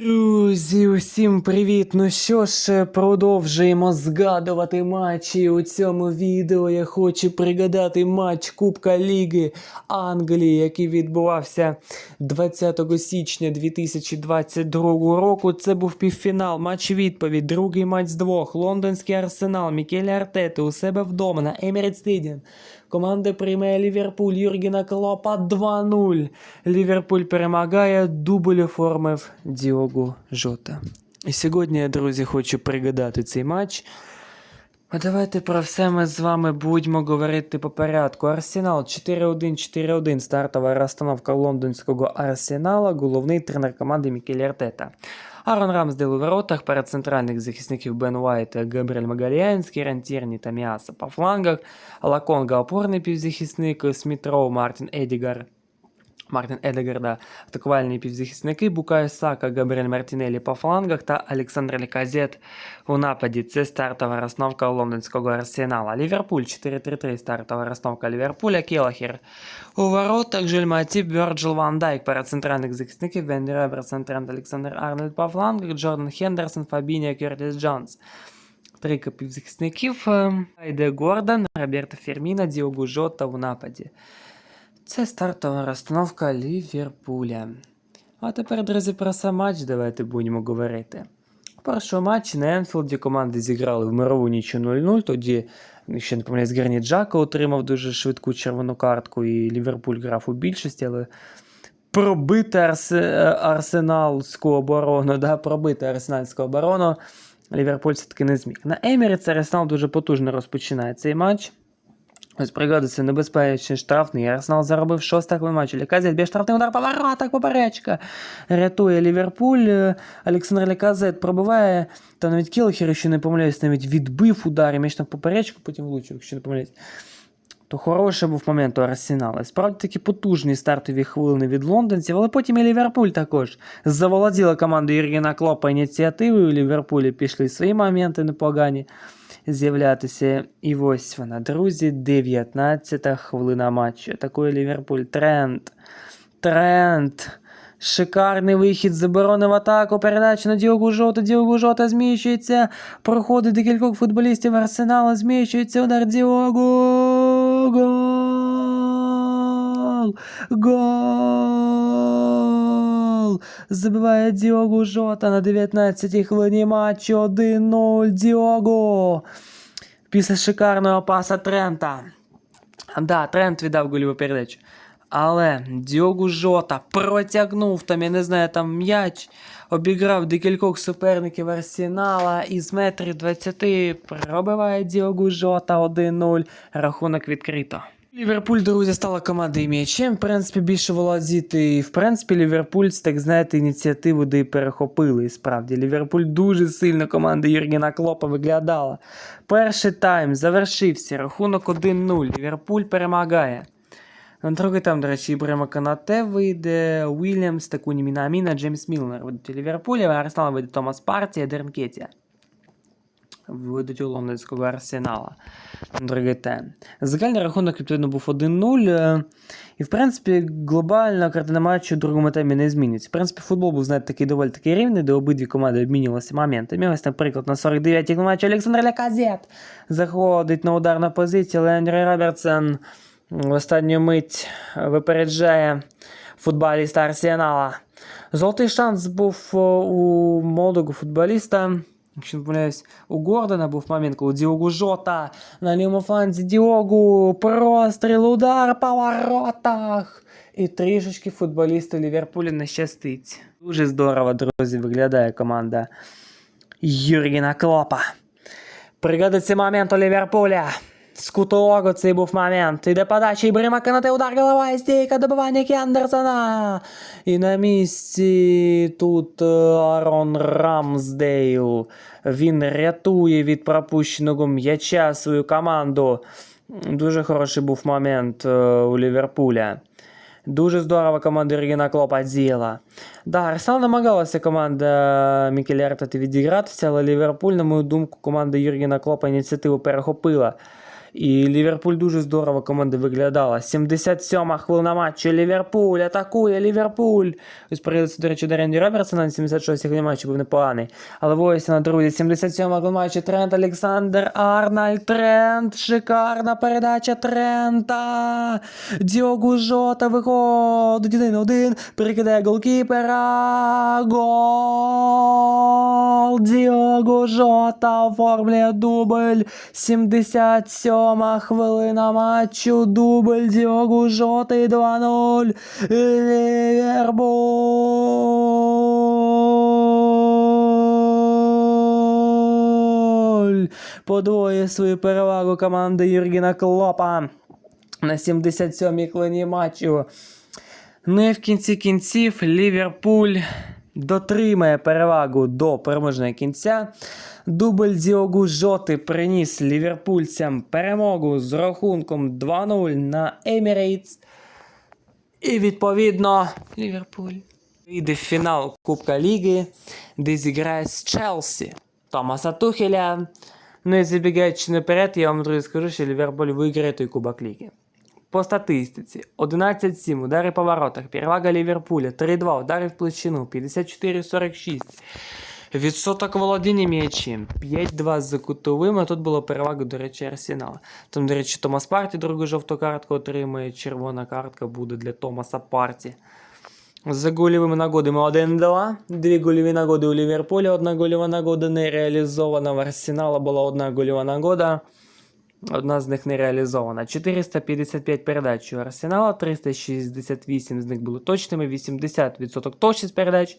Ooh. Друзі, усім привіт! Ну що ж, продовжуємо згадувати матчі. У цьому відео я хочу пригадати матч Кубка Ліги Англії, який відбувався 20 січня 2022 року. Це був півфінал, матч відповідь, другий матч з двох. Лондонський арсенал, Мікелі Артети у себе вдома на Еміріт Стедіум. Команда приймає Ліверпуль Юргена Клопа 2-0. Ліверпуль перемагає, дубль оформив Діогу Жота. І сьогодні я, друзі, хочу пригадати цей матч. А давайте про все ми з вами будемо говорити по порядку. Арсенал 4-1, 4-1. Стартова розстановка лондонського Арсенала, головний тренер команди Мікель Артета. Арон Рамсдейл у воротах, перед центральних захисників Бен Уайт, Габріель Магаліянський, Рантірні та Міаса по флангах, Лаконга опорний півзахисник, Сміт Роу, Мартін Едігар, Мартін Едегарда, атакувальні півзахисники, Букаю Сака, Габріель Мартінелі по флангах та Олександр Ліказет у нападі. Це стартова розновка лондонського арсенала. Ліверпуль 4-3-3, стартова розновка Ліверпуля, Келахер у воротах, Жиль Матіп, Вірджил Ван Дайк, перед центральних захисників, Венді Робертсон, Трент Олександр Арнольд по флангах, Джордан Хендерсон, Фабіньо, Кертіс Джонс. Три півзахисників, е, Айде Гордон, Роберто Ферміна, Діогу Жота у нападі. Це стартова розстановка Ліверпуля. А тепер, друзі, про сам матч давайте будемо говорити. У першому матчі на Енфілді команди зіграли в мирову нічю 0-0. Тоді, якщо не помиляюсь, Герні Джака отримав дуже швидку червону картку, і Ліверпуль грав у більшості, але пробити арсе... арсеналську оборону, да, пробити арсенальську оборону Ліверпуль все-таки не зміг. На Еміріц Арсенал дуже потужно розпочинає цей матч. Ось пригодиться небезпечний штрафний. Арсенал заробив шостий матчу. Ліказет б'є штрафний удар по воротах, поперечка. Рятує Ліверпуль. Е, Олександр Ліказет пробиває. Та навіть Кілхер, якщо не помиляюсь, навіть відбив удар і м'яч там в поперечку, потім влучив, якщо не помиляюсь. То хороший був момент у Арсенала. Справді такі потужні стартові хвилини від лондонців, але потім і Ліверпуль також. Заволоділа команда Єргена Клопа ініціативою. У Ліверпулі пішли свої моменти непогані З'являтися. І ось вона, друзі, 19-та хвилина матчу. Атакує Ліверпуль. Тренд. Тренд. Шикарний вихід з оборони в атаку. Передача на Діогу Жота. Діогу Жота зміщується. Проходить декількох футболістів Арсенала. Зміщується удар Діогу. Гол! Гол! Забиває Діогу Жота на 19-й хвилині матчу 1-0 Діогу. Після шикарного паса Трента. Да, Трент віддав гольову передачу. Але Діогу Жота протягнув там, я не знаю, там м'яч, обіграв декількох суперників Арсенала і з метрів 20 пробиває Діогу Жота 1-0. Рахунок відкрито. Ліверпуль, друзі, стала командою м'ячем. В принципі, більше володіти. І в принципі, Ліверпуль, так знаєте, ініціативу де перехопили. І справді, Ліверпуль дуже сильно команда Юргена Клопа виглядала. Перший тайм завершився. Рахунок 1-0. Ліверпуль перемагає. На другий там, до речі, Ібрема Канате вийде, Уільямс, Такуні Мінаміна, Джеймс Мілнер вийдуть у Ліверпулі, а Арсенал вийде Томас Партія, Дерн Кетія. Вийдуть у лондонського арсенала. Другий тайм. Загальний рахунок, відповідно, був 1-0. е, І, в принципі, глобально картина матчу в другому таймі не зміниться. В принципі, футбол був, знаєте, такий доволі такий рівний, де обидві команди обмінювалися моментами. Ось, наприклад, на 49-й матчі Олександр Ляказет заходить на ударну позицію, але Андрій Робертсон в останню мить випереджає футболіста Арсенала. Золотий шанс був у молодого футболіста. Якщо не помиляюсь, у Гордона був момент, коли Діогу Жота на лівому фланзі Діогу простріл, удар по воротах. І трішечки футболісту Ліверпуля не щастить. Дуже здорово, друзі, виглядає команда Юргена Клопа. Пригодиться момент у Ліверпуля. З кутового був момент. Іде подача Ібрима Канате, удар голова і стійка, добивання Кендерсона. І на місці тут е, Арон Рамсдейл. Він рятує від пропущеного м'яча свою команду. Дуже хороший був момент е, у Ліверпуля. Дуже здорово команда Єргена Клопа діяла. Да, Арсенал намагалася команда Мікеля Артета відігратися, але Ліверпуль, на мою думку, команда Юргена Клопа ініціативу перехопила. І Ліверпуль дуже здорово команда виглядала. 77-ма хвилина матчу. Ліверпуль атакує Ліверпуль. Ось передається, до речі, до Ренді Робертсона на 76-й хвилині матчу був непоганий. Але ось на друзі. 77-ма хвилина матчу. Трент Олександр Арнольд. Трент. Шикарна передача Трента. Діогу Жота виходить. 1-1. Перекидає голкіпера. Гол. Діогу Жота оформлює дубль. 77 хвилина матчу. Дубль Діогу Жоти 2-0. Ліверпуль. Подвоє свою перевагу команда Юргена Клопа на 77-й хвилині матчу. Ну і в кінці кінців Ліверпуль дотримає перевагу до переможного кінця. Дубль Діогу Жоти приніс ліверпульцям перемогу з рахунком 2-0 на Емірейтс. І відповідно Ліверпуль вийде в фінал Кубка Ліги, де зіграє з Челсі Томаса Тухеля. Ну і забігаючи наперед, я вам друзі скажу, що Ліверпуль виграє той Кубок Ліги. По статистиці 11-7 удари по воротах, перевага Ліверпуля, 3-2 удари в площину, 54-46. Відсоток володіння м'ячем 5-2 за кутовим, а тут була перевага, до речі, Арсенала. Там, до речі, Томас Парті другу жовту картку отримує, червона картка буде для Томаса Парті. За гольовими нагодами 1-2. Дві гольові нагоди у Ліверпуля, одна гольова нагода не реалізована. В Арсенала була одна гольова нагода. Одна з них не реалізована. 455 передач у Арсенала, 368 з них були точними, 80% точність передач.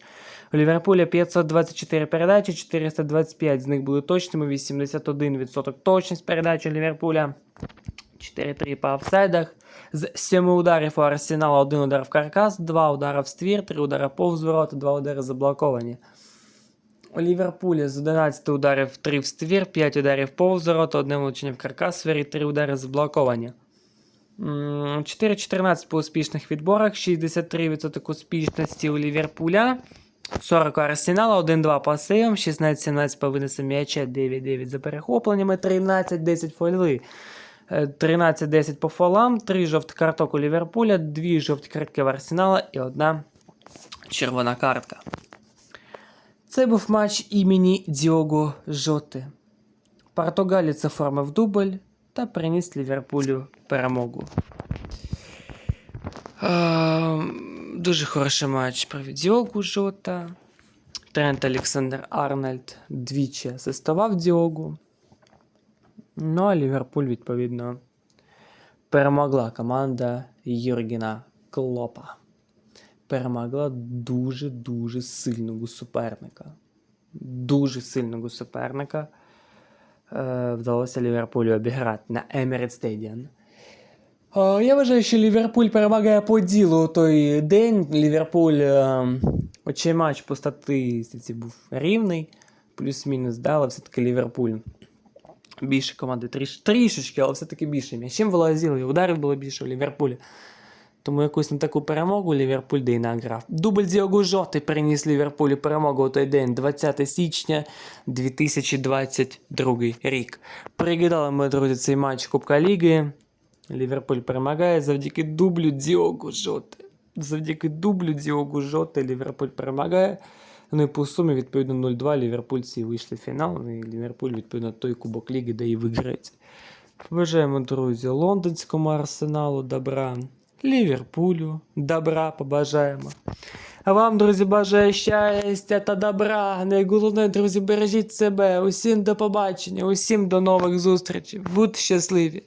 У Ліверпуля 524 передачі, 425 з них були точними, 81% точність передач у Ліверпуля. 4-3 по офсайдах. З 7 ударів у Арсенала 1 удар в каркас, 2 удари в ствір, 3 удари повз ворота, 2 удари заблоковані. У Ліверпуля з 11 ударів 3 в ствір, 5 ударів повз ворота, 1 влучення в каркас, сфері, 3 удари заблоковані. 4-14 по успішних відборах, 63% успішності у Ліверпуля. 40 Арсенала, 1-2 по сейвам, 16-17 по винесу м'яча, 9-9 за перехопленнями, 13-10 фольви. Е, 13-10 по фолам, 3 жовті карток у Ліверпуля, 2 жовті картки в Арсенала і одна червона картка. Це був матч імені Діого Жоти. Португалець оформив дубль та приніс Ліверпулю перемогу. Дуже хороший матч провів Діогу Жота. Трент Олександр Арнольд двічі асистував Діогу. Ну, а Ліверпуль, відповідно, перемогла команда Юргена Клопа. Перемогла дуже-дуже сильного суперника. Дуже сильного суперника. Е, вдалося Ліверпулю обіграти на Emirates Stadium. Я вважаю, що Ліверпуль перемагає по ділу той день. Ліверпуль, е, очей матч по статистиці був рівний, плюс-мінус, да, але все-таки Ліверпуль більше команди тріш, трішечки, але все-таки більше м'ячем волозили, ударів було більше у Ліверпулі. Тому якусь не таку перемогу Ліверпуль де й награв. Дубль Діогу Жоти приніс Ліверпулю перемогу у той день, 20 січня 2022 рік. Пригадали ми, друзі, цей матч Кубка Ліги. Ліверпуль перемагає завдяки дублю Діогу Жоти. Завдяки дублю Діогу Жоти Ліверпуль перемагає. Ну і по сумі, відповідно, 0-2 ліверпульці вийшли в фінал. Ну і Ліверпуль, відповідно, той Кубок Ліги, де і виграється. Побажаємо, друзі, лондонському арсеналу добра, Ліверпулю добра побажаємо. А вам, друзі, бажаю щастя та добра. Найголовніше, друзі, бережіть себе. Усім до побачення, усім до нових зустрічей. Будьте щасливі!